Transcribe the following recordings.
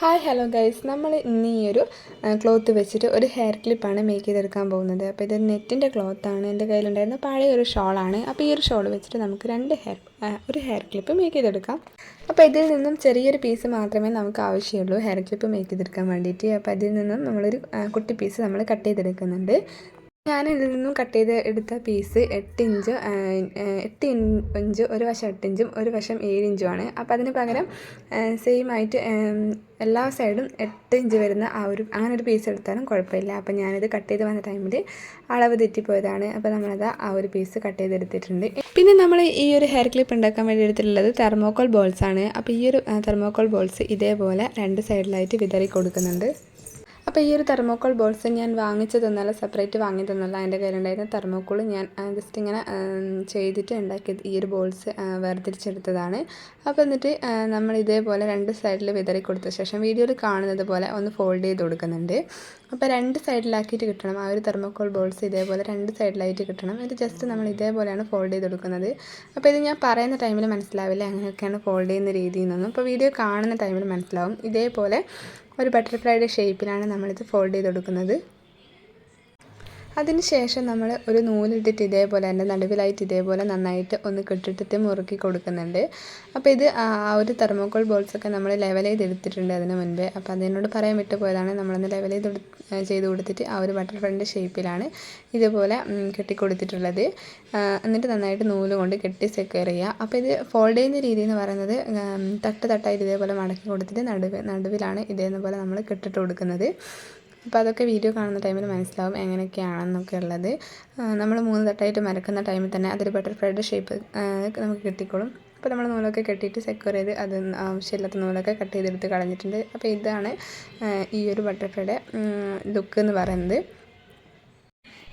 Hi hello guys നമ്മൾ ഇന്ന് ഈ ഒരു ക്ലോത്ത് വെച്ചിട്ട് ഒരു ഹെയർ ക്ലിപ്പാണ് മേക്ക് ചെയ്തെടുക്കാൻ പോകുന്നത്. അപ്പോൾ ഇത് നെറ്റിന്റെ ക്ലോത്താണ് എന്റെ കയ്യിലുണ്ടായിരുന്ന പഴയ ഒരു ഷോളാണ് അപ്പോൾ ഈ ഒരു ഷോൾ വെച്ചിട്ട് നമുക്ക് രണ്ട് ഹെയർ ഒരു ഹെയർ ക്ലിപ്പ് മേക്ക് ചെയ്തെടുക്കാം. അപ്പോൾ ഇതിൽ നിന്നും ചെറിയൊരു പീസ് മാത്രമേ നമുക്ക് ആവശ്യമുള്ളൂ ഹെയർ ക്ലിപ്പ് മേക്ക് ചെയ്തെടുക്കാൻ വേണ്ടിയിട്ട്. അപ്പോൾ ഇതിൽ നിന്നും നമ്മളൊരു കുട്ടി പീസ് നമ്മൾ കട്ട് ചെയ്തെടുക്കുന്നുണ്ട്. ഞാൻ ഇതിൽ നിന്നും കട്ട് ചെയ്ത് എടുത്ത പീസ് എട്ട് ഇഞ്ച് എട്ട് ഇഞ്ച് ഒരു വശം എട്ട് ഇഞ്ചും ഒരു വശം ഏഴ് ഇഞ്ചുമാണ് അപ്പോൾ അതിന് പകരം സെയിം ആയിട്ട് എല്ലാ സൈഡും എട്ട് ഇഞ്ച് വരുന്ന ആ ഒരു അങ്ങനെ ഒരു പീസ് എടുത്താലും കുഴപ്പമില്ല. അപ്പോൾ ഞാനിത് കട്ട് ചെയ്ത് വന്ന ടൈമിൽ അളവ് തെറ്റിപ്പോയതാണ്. അപ്പോൾ നമ്മളത് ആ ഒരു പീസ് കട്ട് ചെയ്തെടുത്തിട്ടുണ്ട്. പിന്നെ നമ്മൾ ഈ ഒരു ഹെയർ ക്ലിപ്പ് ഉണ്ടാക്കാൻ വേണ്ടി എടുത്തിട്ടുള്ളത് തെർമോക്കോൾ ബോൾസ് ആണ്. അപ്പോൾ ഈ ഒരു തെർമോക്കോൾ ബോൾസ് ഇതേപോലെ രണ്ട് സൈഡിലായിട്ട് വിതറി കൊടുക്കുന്നുണ്ട്. അപ്പോൾ ഈ ഒരു തെർമോക്കോൾ ബോൾസ് ഞാൻ വാങ്ങിച്ചതൊന്നല്ല സെപ്പറേറ്റ് വാങ്ങി തന്നല്ല. എന്റെ കയ്യിലുണ്ടായിരുന്ന തെർമോക്കോൾ ഞാൻ ജസ്റ്റ് ഇങ്ങനെ ചെയ്തിട്ട് ഉണ്ടാക്കിയത് ഈ ഒരു ബോൾസ് വേർതിരിച്ചെടുത്തതാണ്. അപ്പോൾ എന്നിട്ട് നമ്മൾ ഇതേപോലെ രണ്ട് സൈഡിൽ വിതറി കൊടുത്ത ശേഷം വീഡിയോയിൽ കാണുന്നത് പോലെ ഒന്ന് ഫോൾഡ് ചെയ്ത് കൊടുക്കുന്നുണ്ട്. അപ്പോൾ രണ്ട് സൈഡിലാക്കിയിട്ട് കിട്ടണം. ആ ഒരു തെർമോക്കോൾ ബോൾസ് ഇതേപോലെ രണ്ട് സൈഡിലായിട്ട് കിട്ടണം. ഇത് ജസ്റ്റ് നമ്മൾ ഇതേപോലെയാണ് ഫോൾഡ് ചെയ്ത് കൊടുക്കുന്നത്. അപ്പോൾ ഇത് ഞാൻ പറയുന്ന ടൈമിൽ മനസ്സിലാവില്ല അങ്ങനെയൊക്കെയാണ് ഫോൾഡ് ചെയ്യുന്ന രീതിയിൽ നിന്നും അപ്പോൾ വീഡിയോ കാണുന്ന ടൈമിൽ മനസ്സിലാവും. ഇതേപോലെ ഒരു ബട്ടർഫ്ലൈയുടെ ഷേപ്പിലാണ് നമ്മളിത് ഫോൾഡ് ചെയ്ത് കൊടുക്കുന്നത്. അതിന് ശേഷം നമ്മൾ ഒരു നൂലിട്ടിട്ട് ഇതേപോലെ തന്നെ നടുവിലായിട്ട് ഇതേപോലെ നന്നായിട്ട് ഒന്ന് കെട്ടിട്ടിട്ട് മുറുക്കി കൊടുക്കുന്നുണ്ട്. അപ്പോൾ ഇത് ആ ഒരു തെർമോക്കോൾ ബോൾസൊക്കെ നമ്മൾ ലെവൽ ചെയ്തെടുത്തിട്ടുണ്ട് അതിന് മുൻപേ. അപ്പോൾ അതിനോട് പറയാൻ വിട്ടു പോയതാണ്. നമ്മളൊന്ന് ലെവൽ ചെയ്ത് ചെയ്ത് കൊടുത്തിട്ട് ആ ഒരു ബട്ടർഫ്ലൈന്റെ ഷേപ്പിലാണ് ഇതുപോലെ കെട്ടിക്കൊടുത്തിട്ടുള്ളത്. എന്നിട്ട് നന്നായിട്ട് നൂൽ കൊണ്ട് കെട്ടി സെക്യൂർ ചെയ്യുക. അപ്പോൾ ഇത് ഫോൾഡ് ചെയ്യുന്ന രീതി എന്ന് പറയുന്നത് തട്ട് തട്ടായിട്ട് ഇതേപോലെ മടക്കി കൊടുത്തിട്ട് നടുവ് നടുവിലാണ് ഇതേപോലെ നമ്മൾ കെട്ടിട്ട് കൊടുക്കുന്നത്. അപ്പോൾ അതൊക്കെ വീഡിയോ കാണുന്ന ടൈമിൽ മനസ്സിലാവും എങ്ങനെയൊക്കെയാണെന്നൊക്കെ ഉള്ളത്. നമ്മൾ മൂന്ന് തട്ടായിട്ട് മരക്കുന്ന ടൈമിൽ തന്നെ അതൊരു ബട്ടർഫ്ലൈയുടെ ഷേപ്പ് നമുക്ക് കിട്ടിക്കോളും. അപ്പോൾ നമ്മൾ നൂലൊക്കെ കെട്ടിയിട്ട് സെക്യൂർ ചെയ്ത് അത് ആവശ്യമില്ലാത്ത നൂലൊക്കെ കട്ട് ചെയ്തെടുത്ത് കളഞ്ഞിട്ടുണ്ട്. അപ്പോൾ ഇതാണ് ഈ ഒരു ബട്ടർഫ്ലൈയുടെ ലുക്ക് എന്ന് പറയുന്നത്.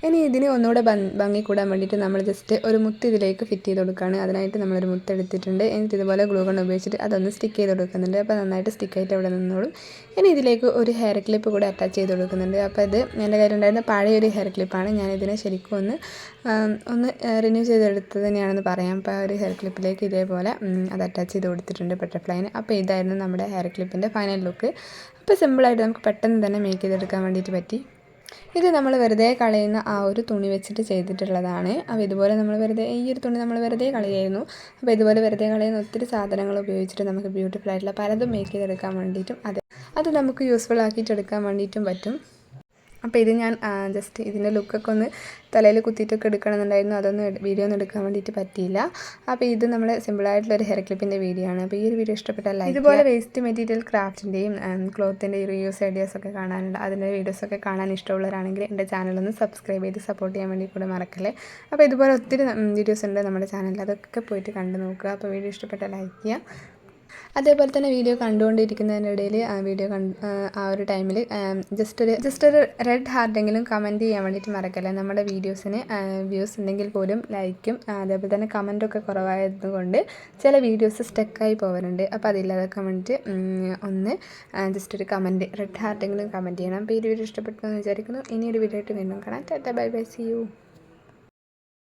ഇനി ഇതിനെ ഒന്നുകൂടെ ഭംഗി കൂടാൻ വേണ്ടിയിട്ട് നമ്മൾ ജസ്റ്റ് ഒരു മുത്ത് ഇതിലേക്ക് ഫിറ്റ് ചെയ്ത് കൊടുക്കുകയാണ്. അതിനായിട്ട് നമ്മളൊരു മുത്ത് എടുത്തിട്ടുണ്ട്. എന്നിട്ട് ഇതുപോലെ ഗ്ലൂ ഉപയോഗിച്ചിട്ട് അതൊന്ന് സ്റ്റിക്ക് ചെയ്ത് കൊടുക്കുന്നുണ്ട്. അപ്പോൾ നന്നായിട്ട് സ്റ്റിക്കായിട്ട് അവിടെ നിന്നോളും. ഇനി ഇതിലേക്ക് ഒരു ഹെയർ ക്ലിപ്പ് കൂടെ അറ്റാച്ച് ചെയ്ത് കൊടുക്കുന്നുണ്ട്. അപ്പോൾ ഇത് എന്റെ കയ്യിലുണ്ടായിരുന്ന പഴയ ഒരു ഹെയർ ക്ലിപ്പാണ് ഞാനിതിനെ ശരിക്കും ഒന്ന് ഒന്ന് റിന്യൂ ചെയ്തെടുത്തത് തന്നെയാണെന്ന് പറയാം. അപ്പോൾ ഒരു ഹെയർ ക്ലിപ്പിലേക്ക് ഇതേപോലെ അത് അറ്റാച്ച് ചെയ്ത് കൊടുത്തിട്ടുണ്ട് ബട്ടർഫ്ലൈന് അപ്പോൾ ഇതായിരുന്നു നമ്മുടെ ഹെയർ ക്ലിപ്പിന്റെ ഫൈനൽ ലുക്ക് അപ്പോൾ സിമ്പിളായിട്ട് നമുക്ക് പെട്ടെന്ന് തന്നെ മേക്ക് ചെയ്തെടുക്കാൻ വേണ്ടിയിട്ട് പറ്റി. ഇത് നമ്മൾ വെറുതെ കളയുന്ന ആ ഒരു തുണി വെച്ചിട്ട് ചെയ്തിട്ടുള്ളതാണ്. അപ്പോൾ ഇതുപോലെ നമ്മൾ വെറുതെ ഈ ഒരു തുണി നമ്മൾ വെറുതെ കളയായിരുന്നു അപ്പോൾ ഇതുപോലെ വെറുതെ കളയുന്ന ഒത്തിരി സാധനങ്ങൾ ഉപയോഗിച്ചിട്ട് നമുക്ക് ബ്യൂട്ടിഫുൾ ആയിട്ടുള്ള പലതും മേക്ക് ചെയ്തെടുക്കാൻ വേണ്ടിയിട്ടും അത് അത് നമുക്ക് യൂസ്ഫുൾ ആക്കിയിട്ടെടുക്കാൻ വേണ്ടിയിട്ടും പറ്റും. അപ്പോൾ ഇത് ഞാൻ ജസ്റ്റ് ഇതിന്റെ ലുക്കൊക്കെ ഒന്ന് തലയിൽ കുത്തിയിട്ടൊക്കെ എടുക്കണമെന്നുണ്ടായിരുന്നു. അതൊന്നും വീഡിയോ ഒന്നും എടുക്കാൻ വേണ്ടിയിട്ട് പറ്റിയില്ല. അപ്പോൾ ഇത് നമ്മൾ സിമ്പിളായിട്ടുള്ള ഒരു ഹെയർ ക്ലിപ്പിന്റെ വീഡിയോ ആണ്. അപ്പോൾ ഈ ഒരു വീഡിയോ ഇഷ്ടപ്പെട്ടല്ല ഇതുപോലെ വേസ്റ്റ് മെറ്റീരിയൽ ക്രാഫ്റ്റിന്റെയും ക്ലോത്തിന്റെ റിയൂസ് ഐഡിയാസ് ഒക്കെ കാണാനുണ്ട് അതിന്റെ വീഡിയോസൊക്കെ കാണാൻ ഇഷ്ടമുള്ളവരാണെങ്കിൽ എന്റെ ചാനലൊന്ന് സബ്സ്ക്രൈബ് ചെയ്ത് സപ്പോർട്ട് ചെയ്യാൻ വേണ്ടി കൂടെ മറക്കല്ലേ. അപ്പോൾ ഇതുപോലെ ഒത്തിരി വീഡിയോസ് ഉണ്ട് നമ്മുടെ ചാനലിൽ അതൊക്കെ പോയിട്ട് കണ്ടു നോക്കുക. അപ്പോൾ വീഡിയോ ഇഷ്ടപ്പെട്ടാൽ ലൈക്ക് ചെയ്യുക. അതേപോലെ തന്നെ വീഡിയോ കണ്ടുകൊണ്ടിരിക്കുന്നതിനിടയിൽ ആ വീഡിയോ കണ്ട് ആ ഒരു ടൈമിൽ ജസ്റ്റ് ഒരു ജസ്റ്റ് ഒരു റെഡ് ഹാർട്ടെങ്കിലും കമന്റ് ചെയ്യാൻ വേണ്ടിയിട്ട് മറക്കല്ല? നമ്മുടെ വീഡിയോസിന് വ്യൂസ് ഉണ്ടെങ്കിൽ പോലും ലൈക്കും അതേപോലെ തന്നെ കമന്റൊക്കെ കുറവായതുകൊണ്ട് ചില വീഡിയോസ് സ്റ്റക്കായി പോകാറുണ്ട് അപ്പോൾ അതില്ലാതെ കമന്റ് ഒന്ന് ജസ്റ്റ് ഒരു കമന്റ് റെഡ് ഹാർട്ടെങ്കിലും കമന്റ് ചെയ്യണം. അപ്പോൾ ഈ വീഡിയോ ഇഷ്ടപ്പെട്ടു എന്ന് വിചാരിക്കുന്നു. ഒരു വീഡിയോ ആയിട്ട് വീണ്ടും കാണാം. Tata bye bye see you